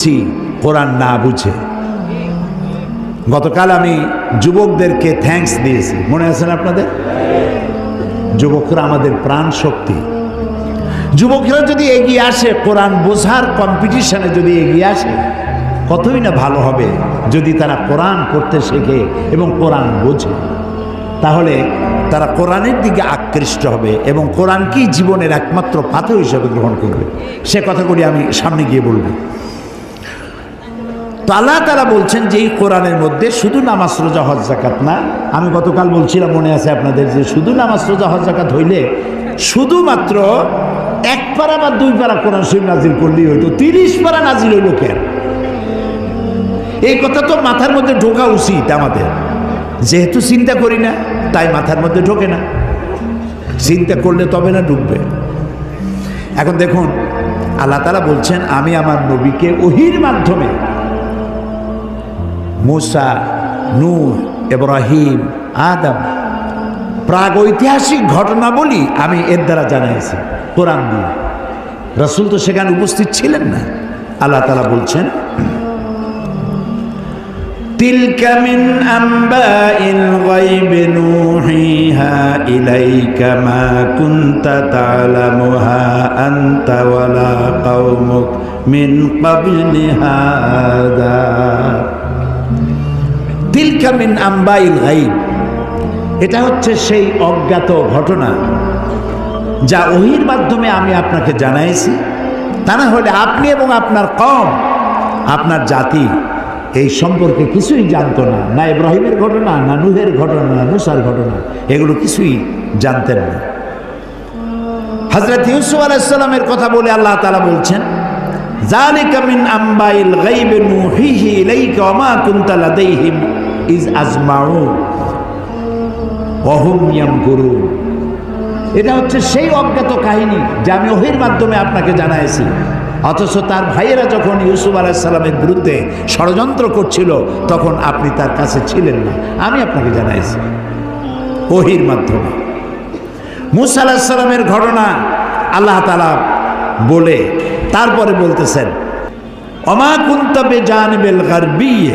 ছি, কোরআন না বুঝে। গতকাল আমি যুবকদেরকে থ্যাঙ্কস দিয়েছি। মনে আছেন আপনাদের? যুবকরা আমাদের প্রাণ শক্তি। যুবকরা যদি এগিয়ে আসে কোরআন বোঝার কম্পিটিশনে যদি এগিয়ে আসে কতই না ভালো হবে যদি তারা কোরআন করতে শেখে এবং কোরআন বোঝে। তাহলে তারা কোরআনের দিকে আকৃষ্ট হবে এবং কোরআনকেই জীবনের একমাত্র পাথর হিসেবে গ্রহণ করবে? সে কথাগুলি আমি সামনে গিয়ে বলব। তো আল্লাহ তারা বলছেন যে এই কোরআনের মধ্যে শুধু নামাজ, রোজা, হজ জাকাত না। আমি গতকাল বলছিলাম, মনে আছে আপনাদের, যে শুধু নামাজ, রোজা, হজ জাকাত হইলে শুধুমাত্র এক পারা বা দুই পারা কোরআন শরীফ নাজিল করলেই হইতো, তিরিশ পারা নাজিল হইল কেন এই কথা তো মাথার মধ্যে ঢোকা উচিত আমাদের। যেহেতু চিন্তা করি না, তাই মাথার মধ্যে ঢোকে না। চিন্তা করলে তবে না ঢুকবে। এখন দেখুন, আল্লাহ তালা বলছেন, আমি আমার নবীকে ওহির মাধ্যমে মুসা নূর ইব্রাহিম আদম প্রাগ ঐতিহাসিক ঘটনা বলি আমি এর দ্বারা জানাইছি কোরআন দিয়ে রসুল তো সেখানে উপস্থিত ছিলেন না আল্লাহ তালা বলছেন تلك من أنباء الغيب نوحيها إليك ما كنت تعلمها أنت ولا قومك من قبل هذا দিলকামিন আম্বাইল গাইব। এটা হচ্ছে সেই অজ্ঞাত ঘটনা যা ওহির মাধ্যমে আমি আপনাকে জানাইছি। তা না হলে আপনি এবং আপনার কম, আপনার জাতি এই সম্পর্কে কিছুই জানত না। না ইব্রাহিমের ঘটনা, না নুহের ঘটনা, না নুসার ঘটনা, এগুলো কিছুই জানতেন না। হজরত ইউসুফ আলাইসালামের কথা বলে আল্লাহ তালা বলছেন জালিকামিন আম্বাইল গাইবে নুহিহি ইলাইকা ওয়া মা কুনতালা লাদাইহিম ইজ আজমাউ অহুম গুরু এটা হচ্ছে সেই অজ্ঞাত কাহিনী যা আমি ওহির মাধ্যমে আপনাকে জানাইছি। অথচ তার ভাইয়েরা যখন ইউসুফ আলাইসাল্লামের বিরুদ্ধে ষড়যন্ত্র করছিল, তখন আপনি তার কাছে ছিলেন না। আমি আপনাকে জানাইছি ওহির মাধ্যমে। মুসা আলাহিসাল্লামের ঘটনা আল্লাহ তালা বলে, তারপরে বলতেছেন অমা কুন্তবে জানবেল গারবিয়ে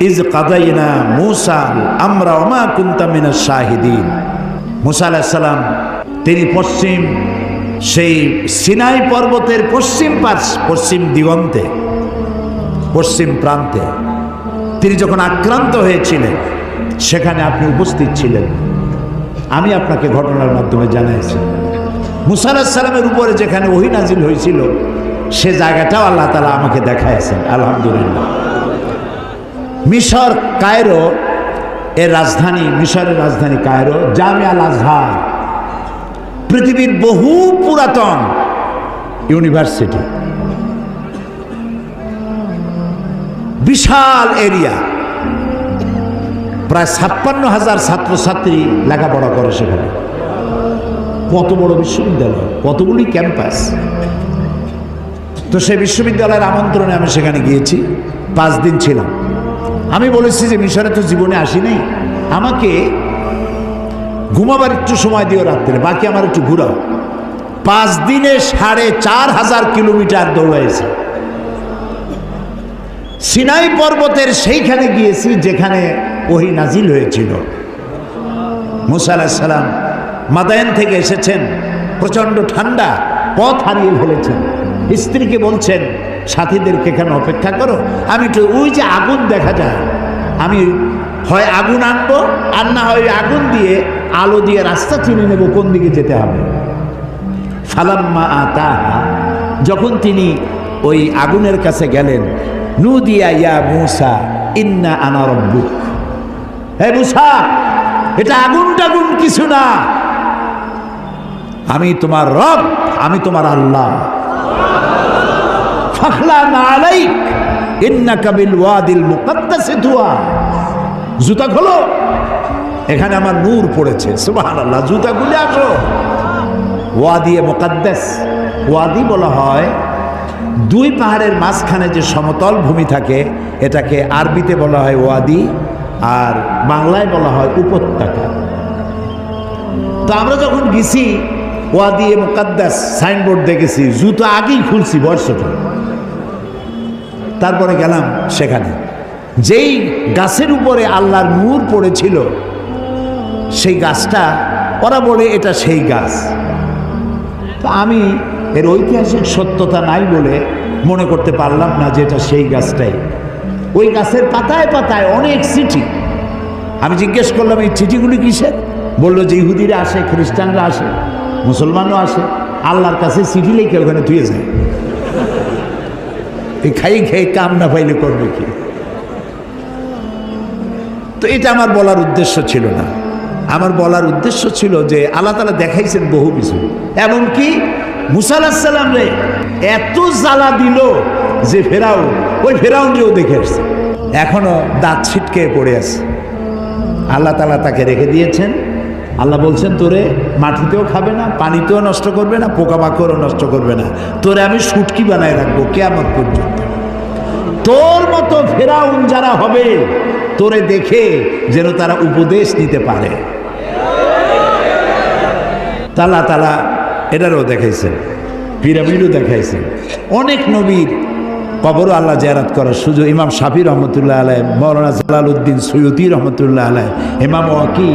ইজ কাদাইনা মুসা আমরা অমা কুন্তামিনা শাহিদিন। মুসা আলাহিসাল্লাম তিনি পশ্চিম, সেই সিনাই পর্বতের পশ্চিম পাশ, পশ্চিম দিগন্তে, পশ্চিম প্রান্তে। তিনি যখন আক্রান্ত হয়েছিলেন, সেখানে আপনি উপস্থিত ছিলেন। আমি আপনাকে ঘটনার মাধ্যমে জানাইছি। মুসা সালামের উপরে যেখানে ওহি নাজিল হয়েছিল, সে জায়গাটাও আল্লাহ তালা আমাকে দেখাইছেন। আলহামদুলিল্লাহ। মিশর, কায়রো, এর রাজধানী, মিশরের রাজধানী কায়রো, জামিয়া আজহার। পৃথিবীর বহু পুরাতন ইউনিভার্সিটি। বিশাল এরিয়া। প্রায় ছাপ্পান্ন হাজার ছাত্রছাত্রী লেখাপড়া করে সেখানে। কত বড় বিশ্ববিদ্যালয়, কতগুলি ক্যাম্পাস। তো সেই বিশ্ববিদ্যালয়ের আমন্ত্রণে আমি সেখানে গিয়েছি। পাঁচ দিন ছিলাম। আমি বলেছি যে মিশরে তো জীবনে আসি নাই। আমাকে ঘুমাবার একটু সময় দিও রাত্রে, বাকি আমার একটু ঘুরাও। পাঁচ দিনে সাড়ে চার হাজার কিলোমিটার দৌড়াইছি। সিনাই পর্বতের সেইখানে গিয়েছি যেখানে ওহি নাজিল হয়েছিল। মুসা মাদায়ন থেকে এসেছেন, প্রচণ্ড ঠান্ডা, পথ হারিয়ে ফেলেছেন। স্ত্রীকে বলছেন সাথীদেরকে কেন অপেক্ষা করো? আমি একটু ওই যে আগুন দেখা যায়, আমি হয় আগুন আনব, আর না হয় আগুন দিয়ে আলো দিয়ে রাস্তা চিনে নেব, কোন দিকে যেতে হবে? ফালাম্মা আতাহা, যখন তিনি ওই আগুনের কাছে গেলেন নু দিয়া ইয়া মুসা, ইন্না আনা রব্বুক। হে মুসা, এটা আগুন টাগুন কিছু না। আমি তোমার রব, আমি তোমার আল্লাহ। ফাখলা না ওয়াদিল মুকাদ্দাসে ধোয়া জুতা খোলো। এখানে আমার নূর পড়েছে, সুবহানাল্লাহ, জুতা খুলে আসো ওয়াদিয়ে মুকাদ্দাস। ওয়াদি বলা হয়, দুই পাহাড়ের মাঝখানে যে সমতল ভূমি থাকে, এটাকে আরবিতে বলা হয় ওয়াদি, আর বাংলায় বলা হয় উপত্যকা। তো আমরা যখন গেছি, ওয়াদি এ মুকাদ্দাস, সাইনবোর্ড দেখেছি, জুতো আগেই খুলছি বর্ষটা তারপরে গেলাম সেখানে। যেই গাছের উপরে আল্লাহর নূর পড়েছিল, সেই গাছটা, ওরা বলে এটা সেই গাছ। তো আমি এর ঐতিহাসিক সত্যতা নাই বলে মনে করতে পারলাম না যে এটা সেই গাছটাই। ওই গাছের পাতায় পাতায় অনেক চিঠি। আমি জিজ্ঞেস করলাম, এই চিঠিগুলি কিসের? বলল, যে ইহুদিরা আসে, খ্রিস্টানরা আসে, মুসলমানও আসে, আল্লাহর কাছে চিঠি লিখে ওখানে ধুয়ে যায়। এই খাই খাই কাম না পাইলে করবে কি? তো এটা আমার বলার উদ্দেশ্য ছিল না। আমার বলার উদ্দেশ্য ছিল যে আল্লাহ তালা দেখাইছেন বহু কিছু। এমনকি মুসাল্লাম রে, এত জ্বালা দিল যে ফেরাও, ওই ফেরাউনরেও দেখে আসছে। এখনও দাঁত ছিটকে পড়ে আছে। আল্লাহ তালা তাকে রেখে দিয়েছেন। আল্লাহ বলছেন, তোরে মাটিতেও খাবে না, পানিতেও নষ্ট করবে না, পোকামাকড়ও নষ্ট করবে না। তোরে আমি সুটকি বানায় রাখব কেমন পর্যন্ত। তোর মতো ফেরাউন যারা হবে, তোরে দেখে যেন তারা উপদেশ নিতে পারে। তালা তালা এটারও দেখাইছেন, পিরামিডও দেখাইছেন। অনেক নবীর কবরও আল্লাহ জেরাত করার সুযোগ। ইমাম শাফি রহমতুল্লাহ আলাই মৌলানা জালাল উদ্দিন সৈয়দি রহমতুল্লাহ আলাই ইমাম ওয়াকি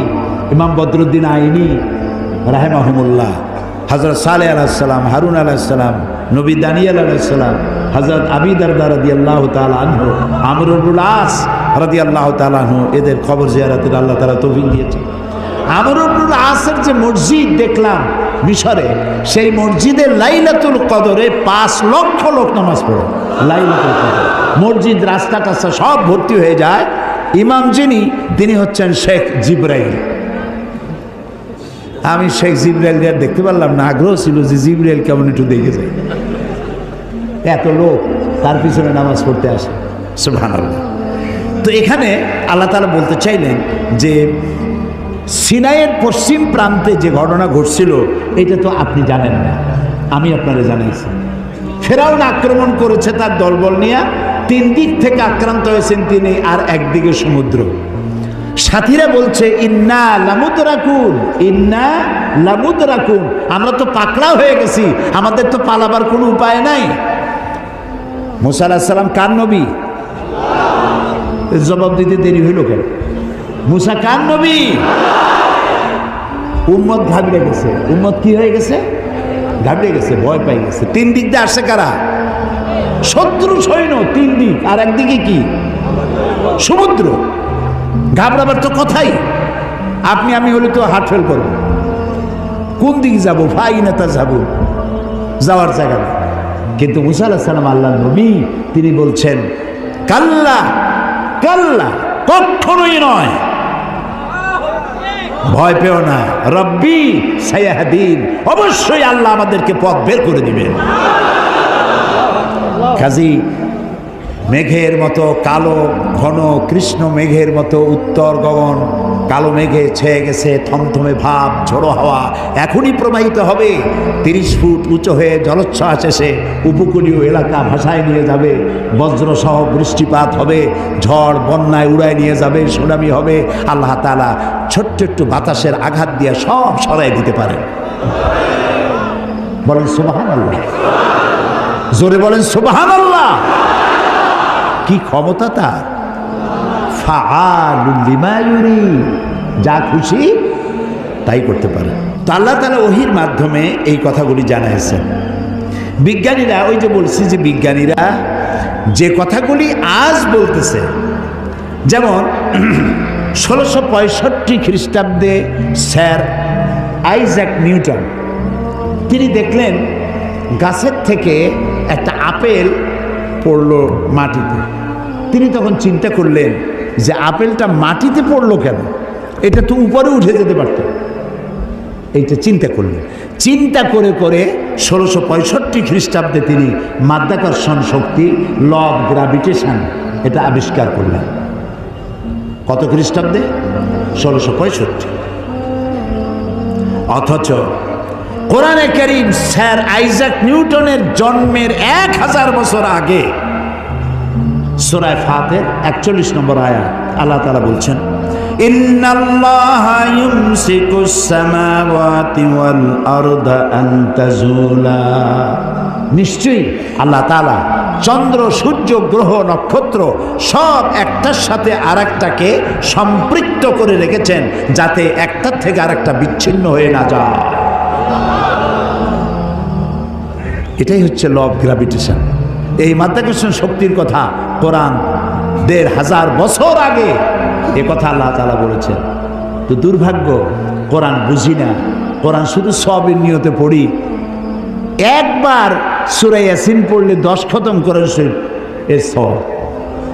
ইমাম বদরুদ্দিন আইনি, রাহেমাহমুল্লাহ। হজরত সালে আলাহিসাল্লাম হারুন আলাহিসাল্লাম নবী দানিয়াল আলাহিসাল্লাম হজরত আবিদার রাদি আল্লাহ তালু আমরুল আস রাদি আল্লাহ তালু এদের খবর জিয়ারাতের আল্লাহ তালা তৌফিক দিয়েছে। আমরুল আসের যে মসজিদ দেখলাম মিশরে, সেই মসজিদে লাইলাতুল কদরে পাঁচ লক্ষ লোক নামাজ পড়ে। লাইলাতুল কদর। মসজিদ রাস্তা টাস্তা সব ভর্তি হয়ে যায়। ইমাম যিনি, তিনি হচ্ছেন শেখ জিব্রাইল। আমি শেখ জিব্রাইল আর দেখতে পারলাম না, আগ্রহ ছিল যে জিব্রাইল কেমন একটু দেখে যায়। এত লোক তার পিছনে নামাজ পড়তে আসে। সুবহানাল্লাহ। তো এখানে আল্লাহ তালা বলতে চাইলেন যে, সিনাইয়ের পশ্চিম প্রান্তে যে ঘটনা ঘটছিল, এটা তো আপনি জানেন না। আমি আপনারা জানাইছি। ফেরাউন আক্রমণ করেছে তার দলবল নিয়ে, তিন দিক থেকে আক্রান্ত হয়েছেন তিনি আর একদিকে সমুদ্র। সাথীরা বলছে, ইন্না লামুদ রাকুন ইন্না লামুদ রাকুন আমরা তো পাকড়া হয়ে গেছি, আমাদের তো পালাবার কোনো উপায় নাই। মুসা সাল্লাম কার নবী? জবাব দিতে দেরি হইল কেন? মুসা কার নবী? উম্মত ঘাবড়ে গেছে। উম্মত কি হয়ে গেছে? ঘাবড়ে গেছে, ভয় পাই গেছে। তিন দিক দিয়ে আসে কারা? শত্রু সৈন্য, তিন দিক। আর একদিকে কি? সমুদ্র। ঘাবড়াবার তো কথাই। আপনি, আমি হলে তো হার্ট ফেল করব। কোন দিকে যাব? ভাই নেতা যাব? যাওয়ার জায়গা নেই। কিন্তু মুসা সালাম আল্লাহ নবী, তিনি বলছেন, কাল্লা কাল্লা কখনোই নয়। ভয় পেও না। রব্বি সায়াহাদিন, অবশ্যই আল্লাহ আমাদেরকে পথ বের করে দিবেন। কাজী মেঘের মতো কালো, ঘন কৃষ্ণ মেঘের মতো উত্তর গগন, কালো মেঘে ছেয়ে গেছে থমথমে ভাব, ঝোড়ো হাওয়া। এখনই প্রবাহিত হবে। তিরিশ ফুট উঁচু হয়ে জলোচ্ছ্বাস এসে উপকূলীয় এলাকা ভাসায় নিয়ে যাবে। বজ্রসহ বৃষ্টিপাত হবে। ঝড় বন্যায় উড়ায় নিয়ে যাবে। সুনামি হবে। আল্লাহ তালা ছোট্ট একটু বাতাসের আঘাত দিয়ে সব সরাই দিতে পারেন। বলেন সুবাহান আল্লাহ জোরে বলেন সুবাহান আল্লাহ কি ক্ষমতা তার। যা খুশি তাই করতে পারে। তো আল্লাহ তালা ওহির মাধ্যমে এই কথাগুলি জানাইছেন। বিজ্ঞানীরা ওই যে বলছি যে বিজ্ঞানীরা যে কথাগুলি আজ বলতেছে, যেমন ষোলোশো পঁয়ষট্টি খ্রিস্টাব্দে স্যার আইজ্যাক নিউটন, তিনি দেখলেন গাছের থেকে একটা আপেল পড়ল মাটিতে। তিনি তখন চিন্তা করলেন যে আপেলটা মাটিতে পড়ল কেন? এটা তো উপরে উঠে যেতে পারত। এইটা চিন্তা করলেন। চিন্তা করে করে ষোলোশো পঁয়ষট্টি খ্রিস্টাব্দে তিনি মাধ্যাকর্ষণ শক্তি ল অফ গ্রাভিটেশন এটা আবিষ্কার করলেন। কত খ্রিস্টাব্দে? ষোলোশো পঁয়ষট্টি। অথচ কোরআনে করিম স্যার আইজাক নিউটনের জন্মের এক হাজার বছর আগে সোরায় ফাতের একচল্লিশ নম্বর আয়া আল্লাহ তালা বলছেন إن الله يمسك السماوات والأرض أن تزولا নিশ্চয়ই আল্লাহ তালা চন্দ্র সূর্য গ্রহ নক্ষত্র সব একটার সাথে আর একটাকে সম্পৃক্ত করে রেখেছেন যাতে একটার থেকে আরেকটা বিচ্ছিন্ন হয়ে না যায় এটাই হচ্ছে ল অফ গ্র্যাভিটেশন এই মাধ্যাকর্ষণ শক্তির কথা কোরআন দেড় হাজার বছর আগে এ কথা আল্লাহ তালা বলেছেন। তো দুর্ভাগ্য, কোরআন বুঝি না। কোরআন শুধু সবের নিয়তে পড়ি। একবার সুরাই ইয়াসিন পড়লে দশ খতম করেন শরীফ এর সব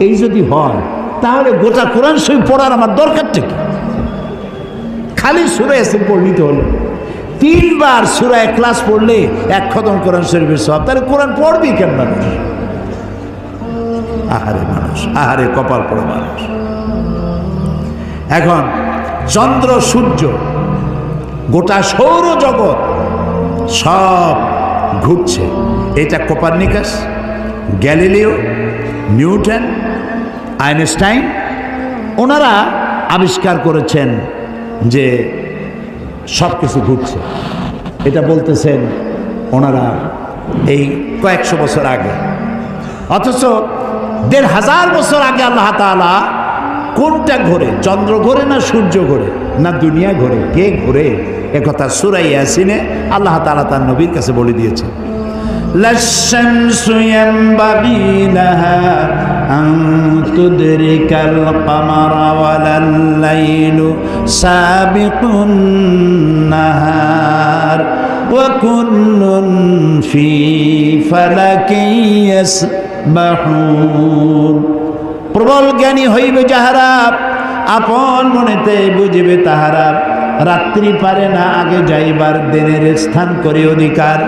এই যদি হয়, তাহলে গোটা কোরআন শরীফ পড়ার আমার দরকারটা কি? খালি সুরাই ইয়াসিন পড়লি তো হলো। তিনবার সুরা এক ক্লাস পড়লে এক খতম কোরআন শরীফের সব তাহলে কোরআন পড়বি কেন মানুষ? আহারে মানুষ, আহারে কপাল পড়ে মানুষ। এখন চন্দ্র, সূর্য, গোটা সৌরজগৎ সব ঘুরছে। এটা কোপারনিকাস, গ্যালিলিও, নিউটন, আইনস্টাইন, ওনারা আবিষ্কার করেছেন যে সব কিছু ঘুরছে। এটা বলতেছেন ওনারা এই কয়েকশো বছর আগে। অথচ দেড় হাজার বছর আগে আল্লাহ তালা কোনটা ঘোরে? চন্দ্র ঘোরে না সূর্য ঘোরে? না দুনিয়া ঘোরে? কে ঘোরে? একথা সুরাই ইয়াসিনে আল্লাহ তালা তার নবীর কাছে বলে দিয়েছেন। لا الشمس ينبغي لها أن تدرك القمر ولا الليل سابق النهار وكل في فلك يسبحون প্রবল জ্ঞানী হইবে যাহারা আপন মনেতে বুঝিবে তাহারা রাত্রি পারে না, আগে যাইবার দিনের স্থান করে অধিকার।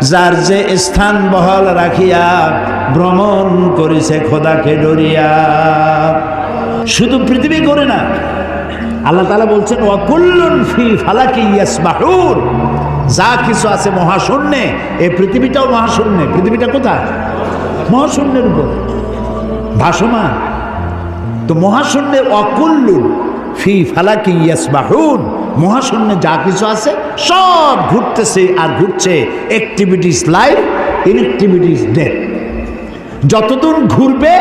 যার যে স্থান বহল রাখিয়া ভ্রমণ করেছে খোদাকে ডরিয়া। শুধু পৃথিবী করে না, আল্লাহ তালা বলছেন ওয়াকুল্লুন ফি ফালাকি ইয়াসবাহুর যা কিছু আছে মহাশূন্যে এই পৃথিবীটাও মহাশূন্যে। পৃথিবীটা কোথায়? মহাশূন্যের উপর। ভাসমান। তো মহাশূন্যে অকুল্লুন ফি ফালাকি ইয়াসবাহুন। মহাশূন্যে যা কিছু আছে সব ঘুরতেছে আর ঘুরছে অ্যাক্টিভিটিস লাইফ ইনএক্টিভিটিস ডেথ যতদিন ঘুরবে,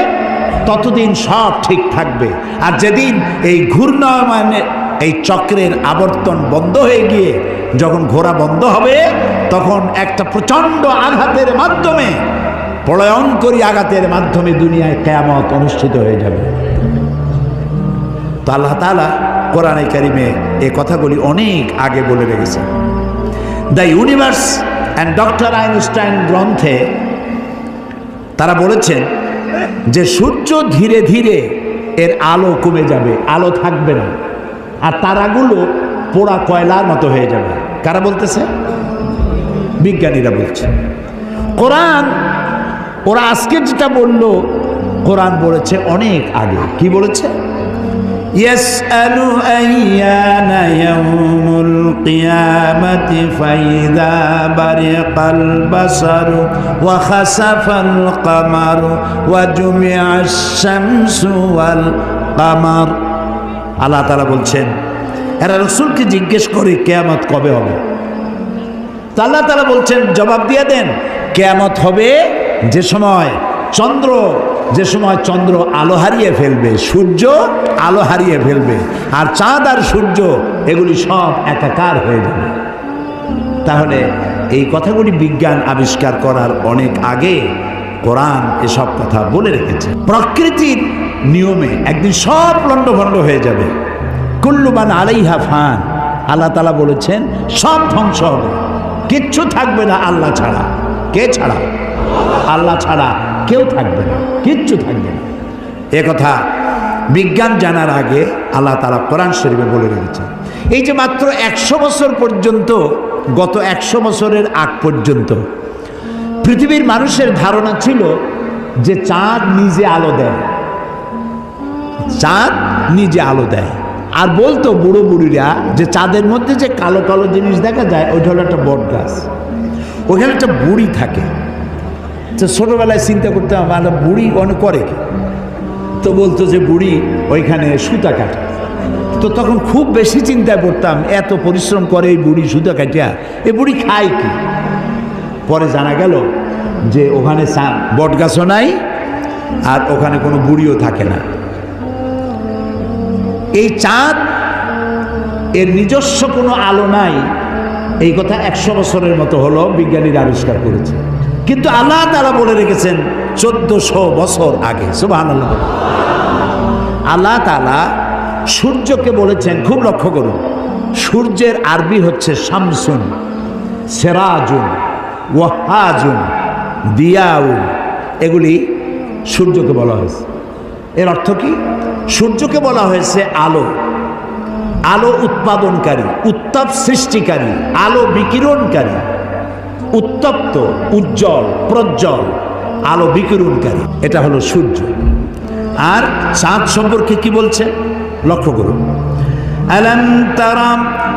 ততদিন সব ঠিক থাকবে। আর যেদিন এই ঘূর্ণয়মানের এই চক্রের আবর্তন বন্ধ হয়ে গিয়ে যখন ঘোরা বন্ধ হবে, তখন একটা প্রচণ্ড আঘাতের মাধ্যমে প্রলয়ঙ্করী আঘাতের মাধ্যমে দুনিয়ায় কেয়ামত অনুষ্ঠিত হয়ে যাবে। তো আল্লাহ তালা কোরআনে কারিমে এ কথাগুলি অনেক আগে বলে রেখেছে। The universe and doctor Einstein গ্রন্থে তারা বলেছেন যে সূর্য ধীরে ধীরে এর আলো কমে যাবে, আলো থাকবে না। আর তারাগুলো পোড়া কয়লার মতো হয়ে যাবে। কারা বলতেছে? বিজ্ঞানীরা বলছে। কোরআন, ওরা আজকে যেটা বলল, কোরআন বলেছে অনেক আগে। কি বলেছে? يسأل أيان يوم القيامة فإذا برق البصر وخسف القمر وجمع الشمس والقمر আল্লাহ তালা বলছেন এরা রসুলকে জিজ্ঞেস করে কেয়ামত কবে হবে তা আল্লাহ তালা বলছেন জবাব দিয়ে দেন কেয়ামত হবে যে সময় চন্দ্র যে সময় চন্দ্র আলো হারিয়ে ফেলবে, সূর্য আলো হারিয়ে ফেলবে, আর চাঁদ আর সূর্য, এগুলি সব একাকার হয়ে যাবে। তাহলে এই কথাগুলি বিজ্ঞান আবিষ্কার করার অনেক আগে কোরআন এসব কথা বলে রেখেছে। প্রকৃতির নিয়মে একদিন সব লণ্ডভণ্ড হয়ে যাবে। কুল্লুবান আলাইহা ফান, আল্লাহ তালা বলেছেন, সব ধ্বংস হবে। কিচ্ছু থাকবে না আল্লাহ ছাড়া। কে ছাড়া? আল্লাহ ছাড়া। কেউ থাকবে না, কিচ্ছু থাকবে না। এ কথা বিজ্ঞান জানার আগে আল্লাহ তালা কোরআন শরীফে বলে রেখেছেন। এই যে মাত্র একশো বছর পর্যন্ত, গত একশো বছরের আগ পর্যন্ত পৃথিবীর মানুষের ধারণা ছিল যে চাঁদ নিজে আলো দেয়। চাঁদ নিজে আলো দেয়। আর বলতো বুড়ো বুড়িরা যে চাঁদের মধ্যে যে কালো কালো জিনিস দেখা যায়, ওইটা হলো একটা বট গাছ ওইখানে একটা বুড়ি থাকে। তো ছোটোবেলায় চিন্তা করতাম আমার বুড়ি অনেক করে তো বলতো যে, বুড়ি ওইখানে সুতা কাটে। তো তখন খুব বেশি চিন্তা করতাম, এত পরিশ্রম করে এই বুড়ি সুতা কাটিয়া এই বুড়ি খায় কি? পরে জানা গেল যে, ওখানে বট গাছও নাই, আর ওখানে কোনো বুড়িও থাকে না। এই চাঁদ, এর নিজস্ব কোনো আলো নাই, এই কথা একশো বছরের মতো হলো বিজ্ঞানীরা আবিষ্কার করেছে। কিন্তু আল্লাহ তারা বলে রেখেছেন চোদ্দশো বছর আগে সুবাহ আল্লাহ তালা সূর্যকে বলেছেন, খুব লক্ষ্য করুন, সূর্যের আরবি হচ্ছে শামসুন, সেরাজুন, ওয়াহাজুন, দিয়াউন, এগুলি সূর্যকে বলা হয়েছে। এর অর্থ কি? সূর্যকে বলা হয়েছে আলো। আলো উৎপাদনকারী, উত্তাপ সৃষ্টিকারী, আলো বিকিরণকারী। উত্তপ্ত উজ্জ্বল প্রজ্জ্বল আলো বিকিরণকারী এটা হলো সূর্য আর চাঁদ সম্পর্কে কি বলছে লক্ষ্য করুন ألم تر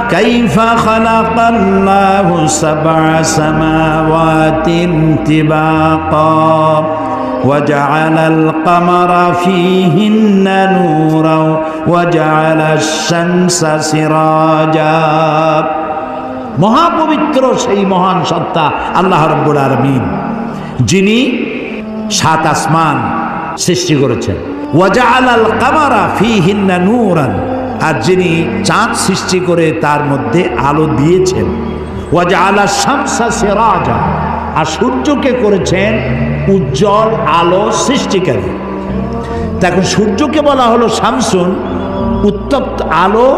كيف خلق الله سبع سماوات طباقا وجعل القمر فيهن نورا وجعل الشمس سراجا মহাপবিত্র সেই মহান সত্তা আল্লাহ রব্বুল আলমিন, যিনি সাত আসমান সৃষ্টি করেছেন। ওয়াজাআল আল কামারা ফি হিন্না নূরান, আর যিনি চাঁদ সৃষ্টি করে তার মধ্যে আলো দিয়েছেন। ওয়াজাআলা শামসা সিরাজা, আর সূর্যকে করেছেন উজ্জ্বল আলো সৃষ্টিকারী। দেখুন সূর্যকে বলা হলো শামসুন, উত্তপ্ত আলো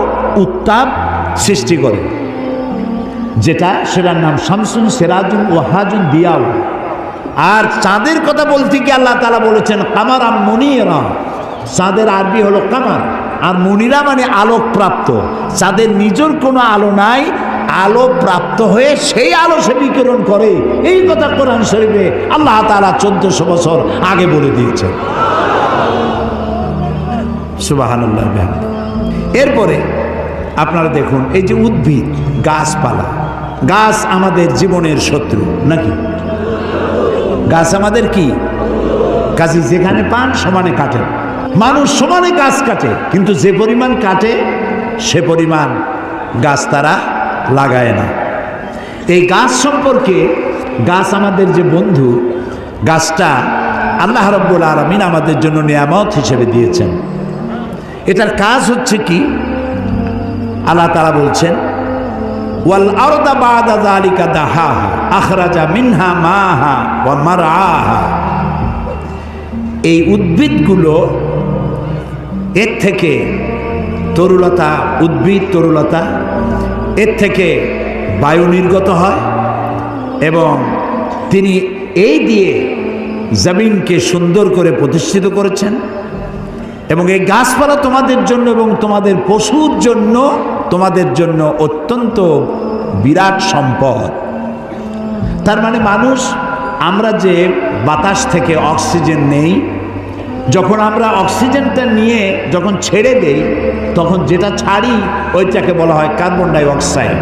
উত্তাপ সৃষ্টি করে। যেটা সেটার নাম শামসুন সেরাজুন ওয়াহাজুন দিয়াউ। আর চাঁদের কথা বলতে গিয়ে আল্লাহ তালা বলেছেন কামারা মনিরা। চাঁদের আরবি হলো কামার। আর মনিরা মানে আলোক প্রাপ্ত চাঁদের নিজের কোনো আলো নাই আলো প্রাপ্ত হয়ে সেই আলো সে বিকিরণ করে। এই কথা কোরআন শরীফে আল্লাহ তালা চোদ্দশো বছর আগে বলে দিয়েছেন। সুবাহান্লাহ এরপরে আপনারা দেখুন, এই যে উদ্ভিদ, গাছপালা। গাছ আমাদের জীবনের শত্রু, নাকি? গাছ আমাদের কি? কাজে যেখানে পান সমানে কাটে। মানুষ সমানে গাছ কাটে, কিন্তু যে পরিমাণ কাটে, সে পরিমাণ গাছ তারা লাগায় না। এই গাছ সম্পর্কে গাছ আমাদের যে বন্ধু, গাছটা আল্লাহ রব্বুল আলমিন আমাদের জন্য নিয়ামত হিসেবে দিয়েছেন। এটার কাজ হচ্ছে কি? আল্লাহ তারা বলছেন ওয়াল আরদা বাদা যালিকা দাহাহা, আখরাজা মিনহা মাহা ওয়া মারআহা এই উদ্ভিদগুলো এর থেকে তরুলতা, উদ্ভিদ তরুলতা, এর থেকে বায়ু নির্গত হয় এবং তিনি এই দিয়ে জমিনকে সুন্দর করে প্রতিষ্ঠিত করেছেন এবং এই গাছপালা তোমাদের জন্য এবং তোমাদের পশুর জন্য তোমাদের জন্য অত্যন্ত বিরাট সম্পদ। তার মানে মানুষ, আমরা যে বাতাস থেকে অক্সিজেন নেই, যখন আমরা অক্সিজেনটা নিয়ে যখন ছেড়ে দেই, তখন যেটা ছাড়ি, ওইটাকে বলা হয় carbon dioxide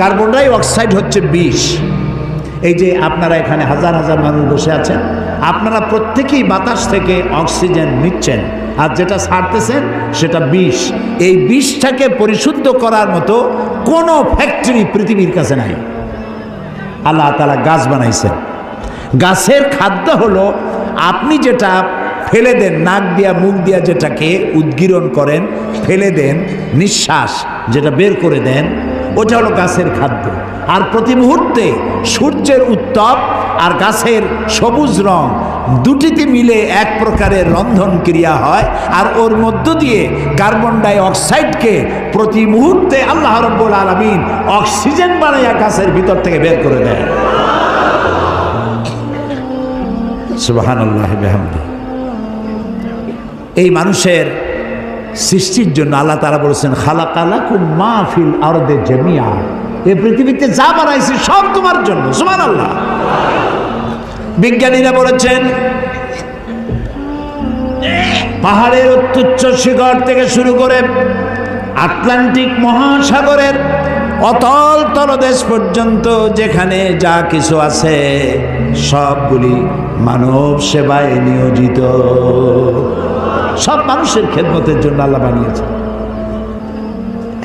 carbon dioxide হচ্ছে বিষ। এই যে আপনারা এখানে হাজার হাজার মানুষ বসে আছেন, আপনারা প্রত্যেকেই বাতাস থেকে অক্সিজেন নিচ্ছেন। আর যেটা ছাড়তেছেন, সেটা বিষ। এই বিষটাকে পরিশুদ্ধ করার মতো কোনো ফ্যাক্টরি পৃথিবীর কাছে নাই। আল্লাহ তালা গাছ বানাইছেন। গাছের খাদ্য হলো, আপনি যেটা ফেলে দেন, নাক দিয়া, মুখ দিয়া যেটাকে উদ্গীরণ করেন, ফেলে দেন, নিঃশ্বাস যেটা বের করে দেন, ওটা হলো গাছের খাদ্য। আর প্রতি মুহূর্তে সূর্যের উত্তপ আর গাছের সবুজ রং দুটিতে মিলে এক প্রকারের রন্ধন ক্রিয়া হয়, আর ওর মধ্য দিয়ে কার্বন ডাই অক্সাইডকে প্রতি মুহূর্তে আল্লাহ রব্বুল আলমিন অক্সিজেন বানাইয়া গাছের ভিতর থেকে বের করে দেয়। এই মানুষের সৃষ্টির জন্য আল্লাহ তারা বলেছেন খালা কালা কুম মাহফিল আরদে জমিয়া এই পৃথিবীতে যা বানাইছে সব তোমার জন্য সুমান আল্লাহ বিজ্ঞানীরা বলেছেন, পাহাড়ের অত্যুচ্চ শিখর থেকে শুরু করে আটলান্টিক মহাসাগরের অতল তলদেশ পর্যন্ত যেখানে যা কিছু আছে, সবগুলি মানব সেবায় নিয়োজিত। সব মানুষের খেদমতের জন্য আল্লাহ বানিয়েছে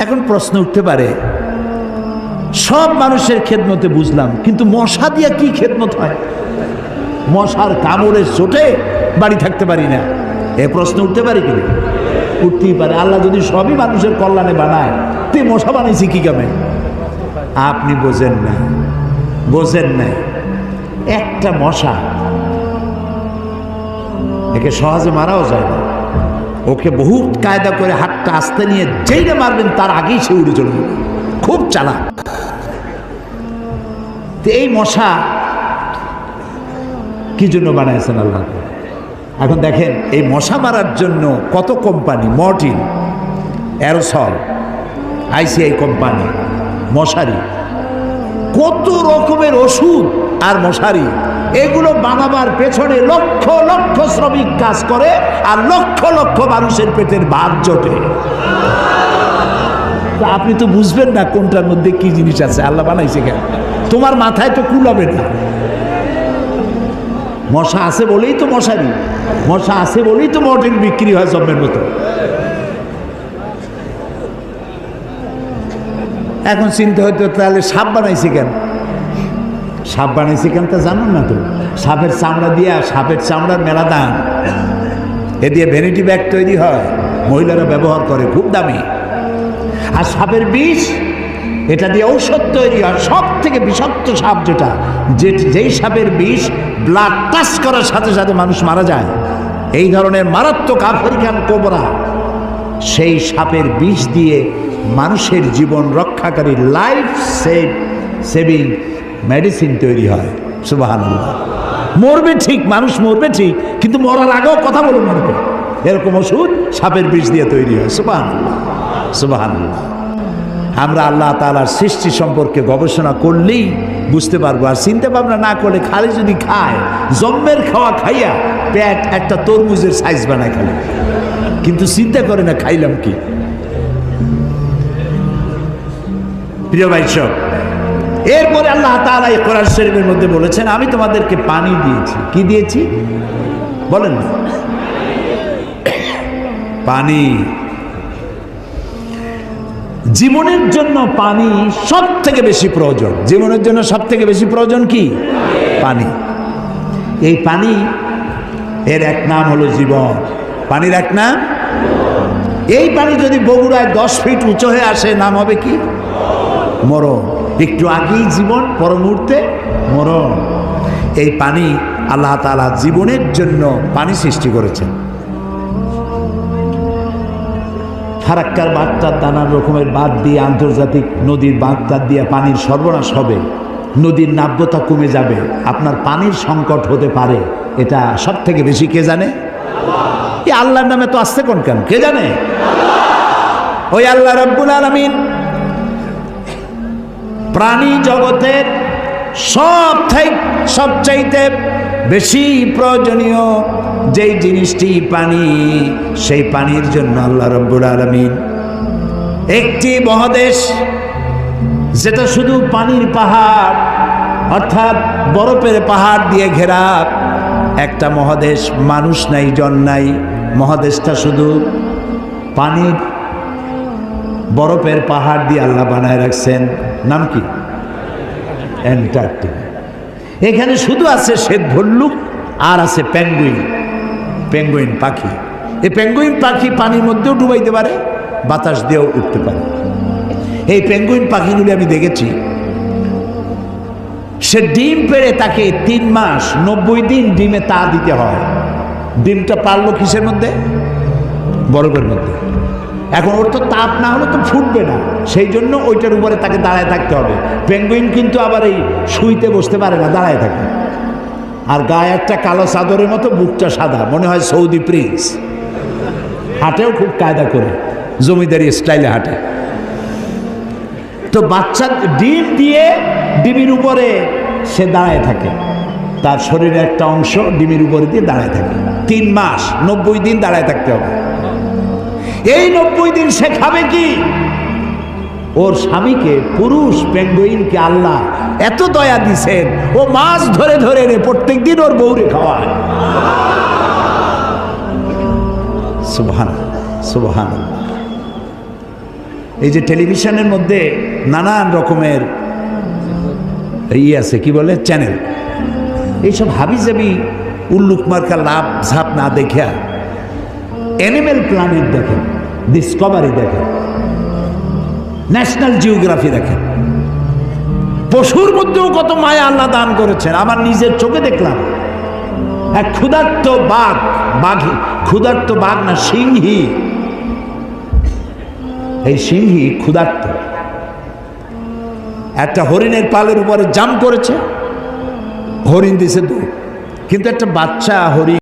এখন প্রশ্ন উঠতে পারে সব মানুষের খেদমতে বুঝলাম, কিন্তু মশা দিয়া কি খেদমত হয়? মশার কামড়ের চোটে বাড়ি থাকতে পারি না। এ প্রশ্ন উঠতে পারি কিনা উঠতেই পারে। আল্লাহ যদি সবই মানুষের কল্যাণে বানায় তুই মশা বানাইছি কি কামে? আপনি বোঝেন না, বোঝেন নাই একটা মশা, একে সহজে মারাও যায় না। ওকে বহু কায়দা করে হাতটা আস্তে নিয়ে যেইটা মারবেন, তার আগেই সে উড়ে চলবে খুব চালাক। তো এই মশা কি জন্য বানাইছেন আল্লাহ? এখন দেখেন, এই মশা মারার জন্য কত company? Mortein aerosol, ICI company, মশারি, কত রকমের ওষুধ আর মশারি, এগুলো বানাবার পেছনে লক্ষ লক্ষ শ্রমিক কাজ করে আর লক্ষ লক্ষ মানুষের পেটের ভাত জোটে। আপনি তো বুঝবেন না কোনটার মধ্যে কি জিনিস আছে। আল্লাহ বানাইছে কেন? তোমার মাথায় তো কুলাবে না। মশা আছে বলেই তো মশারি মশা আছে বলেই তো মর্টিন বিক্রি হয় জম্মের মতো। এখন চিন্তা হয়তো তাহলে সাপ বানাইছে কেন? সাপ বানাইছে কেন তা জানুন না তো? সাপের চামড়া দিয়া সাপের চামড়ার মেলা দাম এ দিয়ে ভ্যানিটি ব্যাগ তৈরি হয়, মহিলারা ব্যবহার করে, খুব দামি। আর সাপের বিষ এটা দিয়ে ঔষধ তৈরি হয়। সব থেকে বিষাক্ত সাপ যেটা, যে যেই সাপের বিষ ব্লাড টাচ করার সাথে সাথে মানুষ মারা যায়। এই ধরনের মারাত্মক আফ্রিকান কোবরা, সেই সাপের বিষ দিয়ে মানুষের জীবন রক্ষাকারী লাইফ সেভ সেভিং মেডিসিন তৈরি হয়। সুবাহান মরবে ঠিক, মানুষ মরবে ঠিক, কিন্তু মরার আগেও কথা বলে মরবে এরকম ওষুধ সাপের বিষ দিয়ে তৈরি হয়। সুবাহান সুবাহান আমরা আল্লাহ তালার সৃষ্টি সম্পর্কে গবেষণা করলেই বুঝতে পারব। আর চিন্তা ভাবনা না করলে খালি যদি খায়, জম্মের খাওয়া খাইয়া পেট একটা তরমুজের সাইজ বানায় খালি। কিন্তু চিন্তা করে না, খাইলাম কি? প্রিয় ভাই সব, এরপরে আল্লাহ তাআলা এই কোরআন শরীফের মধ্যে বলেছেন, আমি তোমাদেরকে পানি দিয়েছি। কি দিয়েছি? বলেন না। পানি। জীবনের জন্য পানি সব থেকে বেশি প্রয়োজন। জীবনের জন্য সব থেকে বেশি প্রয়োজন কি? পানি। এই পানি এর এক নাম হলো জীবন। পানির এক নাম? এই পানি যদি বগুড়ায় দশ ফিট উঁচু হয়ে আসে, নাম হবে কি? মরণ। একটু আগেই জীবন, পর মুহূর্তে মরণ। এই পানি আল্লাহ তালা জীবনের জন্য পানি সৃষ্টি করেছেন। ফারাক্কার বাঁধটার নানান রকমের বাঁধ দিয়ে আন্তর্জাতিক নদীর বাঁধটার দিয়ে পানির সর্বনাশ হবে। নদীর নাব্যতা কমে যাবে। আপনার পানির সংকট হতে পারে। এটা সব থেকে বেশি কে জানে? এই আল্লাহর নামে তো আসছে কোন কেন? কে জানে? ওই আল্লাহ রব্বুল আলমিন প্রাণী জগতের সব থেকে সবচাইতে বেশি প্রয়োজনীয় যেই জিনিসটি পানি, সেই পানির জন্য আল্লাহ রব্বুল আলমিন একটি মহাদেশ, যেটা শুধু পানির পাহাড়, অর্থাৎ বরফের পাহাড় দিয়ে ঘেরা, একটা মহাদেশ মানুষ নাই, জন নাই। মহাদেশটা শুধু পানির বরফের পাহাড় দিয়ে আল্লাহ বানায় রাখছেন। নাম কি? অ্যান্টার্কটিকা। এখানে শুধু আছে শ্বেত ভল্লুক আর আছে প্যাঙ্গুইন পেঙ্গুইন পাখি। এই পেঙ্গুইন পাখি পানির মধ্যেও ডুবাইতে পারে, বাতাস দিয়েও উঠতে পারে। এই পেঙ্গুইন পাখিগুলি আমি দেখেছি। সে ডিম পেড়ে তাকে তিন মাস নব্বই দিন ডিমে তা দিতে হয়। ডিমটা পারল কিসের মধ্যে? বরফের মধ্যে। এখন ওর তো তাপ না হলে তো ফুটবে না। সেই জন্য ওইটার উপরে তাকে দাঁড়ায় থাকতে হবে। পেঙ্গুইন কিন্তু আবার এই শুইতে বসতে পারে না, দাঁড়ায় থাকে। আর গায়ে একটা কালো চাদরের মতো বুকটা সাদা, মনে হয় সৌদি প্রিন্স। হাটেও খুব কায়দা করে, জমিদারি স্টাইলে হাঁটে। তো বাচ্চা ডিম দিয়ে ডিমের উপরে সে দাঁড়ায় থাকে। তার শরীরের একটা অংশ ডিমের উপরে দিয়ে দাঁড়ায় থাকে। তিন মাস, নব্বই দিন দাঁড়ায় থাকতে হবে। এই নব্বই দিন সে খাবে কি? ওর স্বামীকে, পুরুষ, পেঙ্গুইনকে আল্লাহ এত দয়া দিছেন। ও মাছ ধরে ধরে রে প্রত্যেক দিন ওর বউরে খাওয়ায়। সুবহান সুবহান এই যে টেলিভিশনের মধ্যে নানান রকমের ই আছে, কি বলে? চ্যানেল। এইসব হাবিজাবি উল্লুক মার্কা লাভ ঝাপ না দেখা অ্যানিমেল প্ল্যানেট দেখেন, ডিসকভারি দেখেন, ন্যাশনাল জিওগ্রাফি দেখেন। পশুর মধ্যেও কত মায়া আল্লাহ দান করেছেন আমার নিজের চোখে দেখলাম। এক ক্ষুধার্ত বাঘ, বাঘি, ক্ষুধার্ত বাঘ না সিংহী। এই সিংহী ক্ষুধার্ত। একটা হরিণের পালের উপরে জাম করেছে, হরিণ দিছে দৌড় কিন্তু একটা বাচ্চা হরিণ